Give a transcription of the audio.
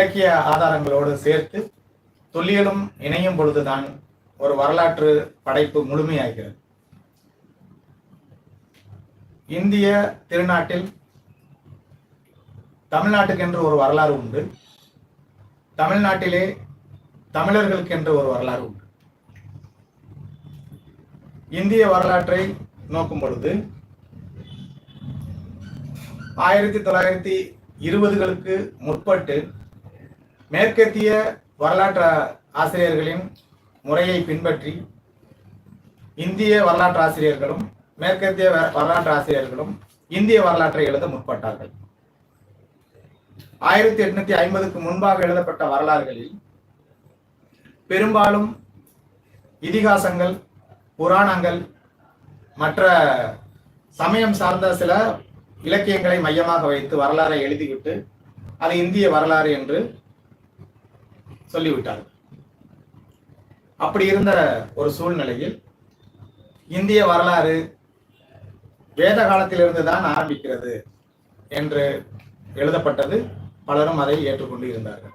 இலக்கிய ஆதாரங்களோடு சேர்த்து தொல்லியலும் இணையும் பொழுதுதான் ஒரு வரலாற்று படைப்பு முழுமையாகிறது. இந்திய திருநாட்டில் தமிழ்நாட்டுக்கென்று ஒரு வரலாறு உண்டு. தமிழ்நாட்டிலே தமிழர்களுக்கென்று ஒரு வரலாறு உண்டு. இந்திய வரலாற்றை நோக்கும் பொழுது ஆயிரத்தி தொள்ளாயிரத்தி இருபதுகளுக்கு முற்பட்டு மேற்கத்திய வரலாற்று ஆசிரியர்களின் முறையை பின்பற்றி இந்திய வரலாற்று ஆசிரியர்களும் மேற்கத்திய வ- வரலாற்று ஆசிரியர்களும் இந்திய வரலாற்றை எழுத முற்பட்டார்கள். ஆயிரத்தி எட்நூத்தி ஐம்பதுக்கு முன்பாக எழுதப்பட்ட வரலாறுகளில் பெரும்பாலும் இதிகாசங்கள் புராணங்கள் மற்ற சமயம் சார்ந்த சில இலக்கியங்களை மையமாக வைத்து வரலாறை எழுதிவிட்டு அது இந்திய வரலாறு என்று சொல்லிவிட்டார்கள். அப்படி இருந்த ஒரு சூழ்நிலையில் இந்திய வரலாறு வேத காலத்திலிருந்து தான் ஆரம்பிக்கிறது என்று எழுதப்பட்டது. பலரும் அதை ஏற்றுக்கொண்டு இருந்தார்கள்.